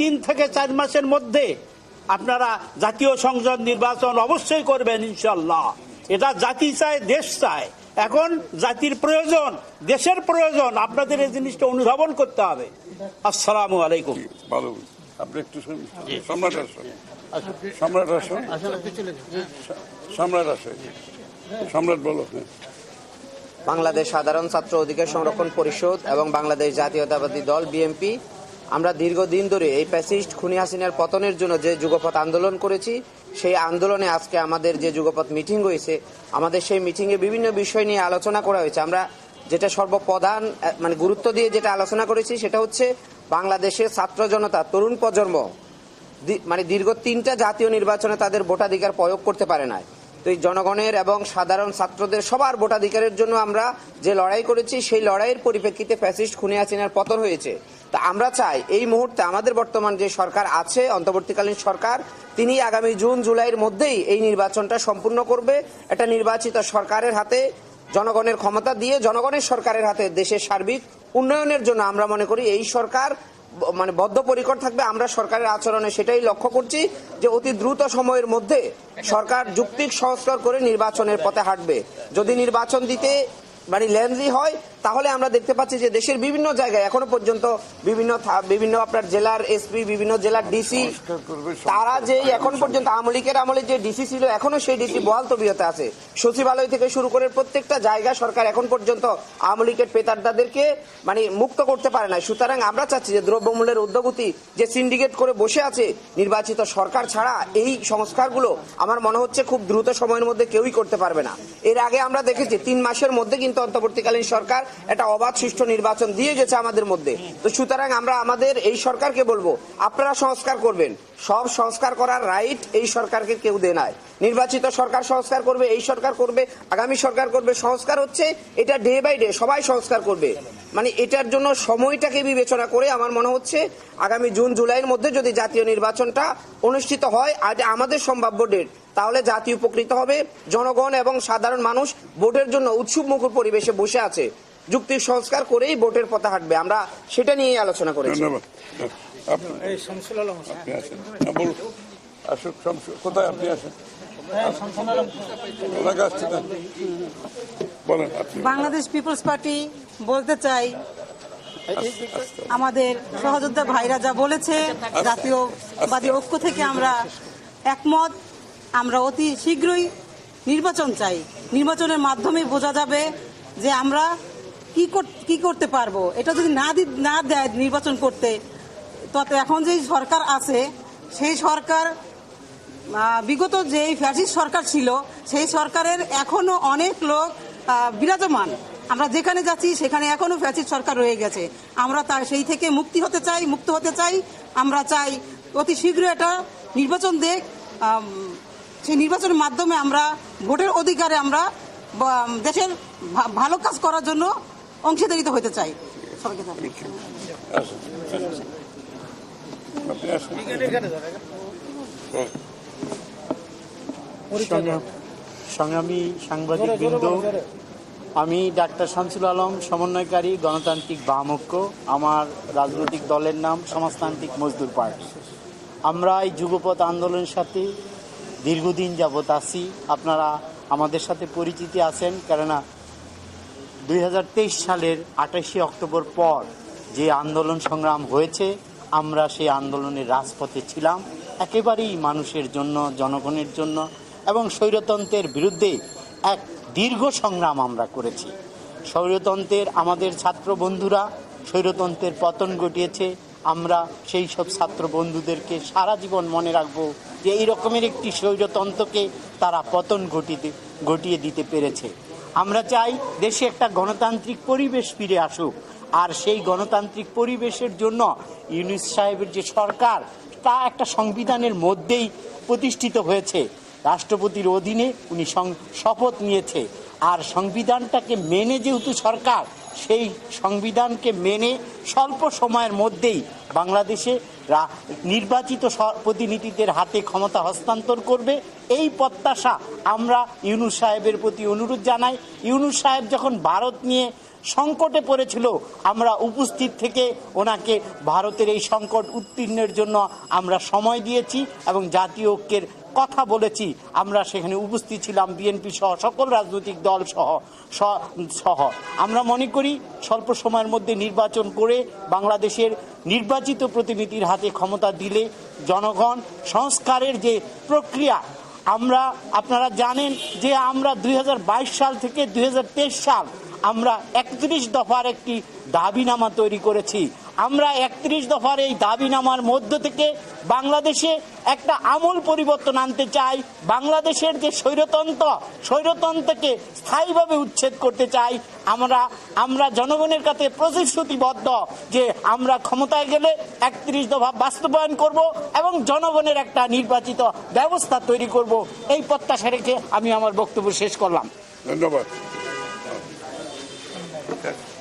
তিন থেকে চার মাসের মধ্যে আপনারা জাতীয় সংসদ নির্বাচন অবশ্যই করবেন ইনশাল্লাহ এটা জাতি চায় দেশ চায়। এখন জাতির প্রয়োজন দেশের প্রয়োজন আপনাদের এই জিনিসটা অনুধাবন করতে হবে। আসসালামু আলাইকুম। ভালো। আপনি একটু সম্রাট আসুন। সম্রাট আসুন। সম্রাট আসুন। সম্রাট বলো। বাংলাদেশ সাধারণ ছাত্র অধিকার সংরক্ষণ পরিষদ এবং বাংলাদেশ জাতীয়তাবাদী দল বিএনপি আমরা দীর্ঘদিন ধরে এই প্যাসিস্ট খুনি হাসিনার পতনের জন্য যে যুগপথ আন্দোলন করেছি, সেই আন্দোলনে আজকে আমাদের যে যুগপথ মিটিং হয়েছে, আমাদের সেই মিটিংয়ে বিভিন্ন বিষয় নিয়ে আলোচনা করা হয়েছে। আমরা যেটা সর্বপ্রধান মানে গুরুত্ব দিয়ে যেটা আলোচনা করেছি সেটা হচ্ছে বাংলাদেশের ছাত্র জনতা, তরুণ প্রজন্ম মানে দীর্ঘ তিনটা জাতীয় নির্বাচনে তাদের ভোটাধিকার প্রয়োগ করতে পারে না তো এই জনগণের এবং সাধারণ ছাত্রদের সবার ভোটাধিকারের জন্য আমরা যে লড়াই করেছি, সেই লড়াইয়ের পরিপ্রেক্ষিতে ফ্যাসিস্ট খুনি হাসিনার পতন হয়েছে। তা আমরা চাই এই মুহূর্তে আমাদের বর্তমান যে সরকার আছে, অন্তর্বর্তীকালীন সরকার, তিনি আগামী জুন, জুলাইয়ের মধ্যেই এই নির্বাচনটা সম্পূর্ণ করবে। একটা নির্বাচিত সরকারের হাতে, জনগণের ক্ষমতা দিয়ে জনগণের সরকারের হাতে দেশের সার্বিক উন্নয়নের জন্য আমরা মনে করি এই সরকার মানে বদ্ধপরিকর থাকবে। আমরা সরকারের আচরণে সেটাই লক্ষ্য করছি যে অতি দ্রুত সময়ের মধ্যে সরকার যুক্তিক সংস্কার করে নির্বাচনের পথে হাঁটবে। যদি নির্বাচন দিতে মানে লেন্দি হয় তাহলে আমরা দেখতে পাচ্ছি যে দেশের বিভিন্ন জায়গায় এখনও পর্যন্ত বিভিন্ন বিভিন্ন আপনার জেলার এসপি বিভিন্ন জেলার ডিসি তারা যে এখন পর্যন্ত আওয়ামী লীগের আমলে যে ডিসি ছিল এখনও সেই ডিসি বহাল তবিয়তে আছে। সচিবালয় থেকে শুরু করে প্রত্যেকটা জায়গা সরকার এখন পর্যন্ত আওয়ামী লীগের পেতারদাদেরকে মানে মুক্ত করতে পারে না সুতরাং আমরা চাচ্ছি যে দ্রব্যমূল্যের উদ্যোগতি যে সিন্ডিকেট করে বসে আছে নির্বাচিত সরকার ছাড়া এই সংস্কারগুলো আমার মনে হচ্ছে খুব দ্রুত সময়ের মধ্যে কেউই করতে পারবে না। এর আগে আমরা দেখেছি তিন মাসের মধ্যে কিন্তু অন্তর্বর্তীকালীন সরকার একটা অবাধ সুষ্ঠু নির্বাচন দিয়ে গেছে আমাদের মধ্যে। তো সুতরাং আমরা আমাদের এই সরকারকে বলব, আপনারা সংস্কার করবেন। সব সংস্কার করার রাইট এই সরকারকে কেউ দেয় নাই নির্বাচিত সরকার সংস্কার করবে, এই সরকার করবে, আগামী সরকার করবে। সংস্কার হচ্ছে এটা ডে বাই ডে সবাই সংস্কার করবে। মানে এটার জন্য সময়টাকে বিবেচনা করে আমার মনে হচ্ছে আগামী জুন, জুলাইয়ের মধ্যে যদি জাতীয় নির্বাচনটা অনুষ্ঠিত হয় আর আমাদের সম্ভাব্য ডেট তাহলে জাতি উপকৃত হবে। জনগণ এবং সাধারণ মানুষ ভোটের জন্য উৎসুক মুখর পরিবেশে বসে আছে। যুক্তির সংস্কার করেই ভোটের পথে হাঁটবে। আমরা সেটা নিয়েই আলোচনা করেছি। হ্যাঁ, কোথায় আপনি বাংলাদেশ পিপলস পার্টি বলতে চাই আমাদের সহযোদ্ধা ভাইরা যা বলেছে জাতীয়বাদী ঐক্য থেকে আমরা একমত। আমরা অতি শীঘ্রই নির্বাচন চাই। নির্বাচনের মাধ্যমে বোঝা যাবে যে আমরা কি কি করতে পারব। এটা যদি না না দেয় নির্বাচন করতে, তত এখন যেই সরকার আছে, সেই সরকার বিগত যে ফ্যাসিস্ট সরকার ছিল, সেই সরকারের এখনও অনেক লোক বিরাজমান। আমরা যেখানে যাচ্ছি, সেখানে এখনও ফ্যাসিস্ট সরকার রয়ে গেছে। আমরা তা, সেই থেকে মুক্তি হতে চাই, মুক্ত হতে চাই। আমরা চাই অতি শীঘ্র এটা নির্বাচন দেখ সেই নির্বাচনের মাধ্যমে আমরা ভোটের অধিকারে আমরা দেশের ভালো কাজ করার জন্য অংশীদারিত হতে চাই। সংগ্রামী সাংবাদিক বৃন্দ। আমি ডাক্তার শামসুল আলম, সমন্বয়কারী গণতান্ত্রিক বামক্য আমার রাজনৈতিক দলের নাম সমাজতান্ত্রিক মজদুর পার্টি। আমরা এই যুগপথ আন্দোলনের সাথে দীর্ঘদিন যাবৎ আছি। আপনারা আমাদের সাথে পরিচিতি আছেন, কেননা দুই হাজার তেইশ সালের আঠাশে অক্টোবর পর যে আন্দোলন সংগ্রাম হয়েছে, আমরা সেই আন্দোলনের রাজপথে ছিলাম। একেবারেই মানুষের জন্য, জনগণের জন্য এবং স্বৈরতন্ত্রের বিরুদ্ধে এক দীর্ঘ সংগ্রাম আমরা করেছি। স্বৈরতন্ত্রের আমাদের ছাত্র বন্ধুরা স্বৈরতন্ত্রের পতন ঘটিয়েছে। আমরা সেই সব ছাত্র বন্ধুদেরকে সারা জীবন মনে রাখব যে এই রকমের একটি স্বৈরতন্ত্রকে তারা পতন ঘটিতে, ঘটিয়ে দিতে পেরেছে। আমরা চাই দেশে একটা গণতান্ত্রিক পরিবেশ ফিরে আসুক। আর সেই গণতান্ত্রিক পরিবেশের জন্য ইউনিস সাহেবের যে সরকার, তা একটা সংবিধানের মধ্যেই প্রতিষ্ঠিত হয়েছে। রাষ্ট্রপতির অধীনে উনি শপথ নিয়েছে। আর সংবিধানটাকে মেনে যেহেতু সরকার সেই সংবিধানকে মেনে স্বল্প সময়ের মধ্যেই বাংলাদেশে নির্বাচিত প্রতিনিধিদের হাতে ক্ষমতা হস্তান্তর করবে। এই প্রত্যাশা আমরা ইউনুস সাহেবের প্রতি অনুরোধ জানাই। ইউনুস সাহেব যখন ভারত নিয়ে সংকটে পড়েছিল, আমরা উপস্থিত থেকে ওনাকে ভারতের এই সংকট উত্তীর্ণের জন্য আমরা সময় দিয়েছি এবং জাতীয় ঐক্যের কথা বলেছি। আমরা সেখানে উপস্থিত ছিলাম বিএনপি সহ, সকল রাজনৈতিক দল সহ সহ। আমরা মনে করি, স্বল্প সময়ের মধ্যে নির্বাচন করে বাংলাদেশের নির্বাচিত প্রতিনিধির হাতে ক্ষমতা দিলে জনগণ সংস্কারের যে প্রক্রিয়া, আমরা, আপনারা জানেন যে আমরা দু হাজার বাইশ সাল থেকে দু হাজার তেইশ সাল আমরা একত্রিশ দফার একটি দাবিনামা তৈরি করেছি। আমরা একত্রিশ দফার এই দাবিনামার মধ্য থেকে বাংলাদেশে একটা আমূল পরিবর্তন আনতে চাই। বাংলাদেশের যে স্বৈরতন্ত্র, স্বৈরতন্ত্রকে স্থায়ীভাবে উচ্ছেদ করতে চাই। আমরা আমরা জনগণের কাছে প্রতিশ্রুতিবদ্ধ যে আমরা ক্ষমতায় গেলে একত্রিশ দফা বাস্তবায়ন করব এবং জনগণের একটা নির্বাচিত ব্যবস্থা তৈরি করব। এই প্রত্যাশা রেখে আমি আমার বক্তব্য শেষ করলাম। ধন্যবাদ। that's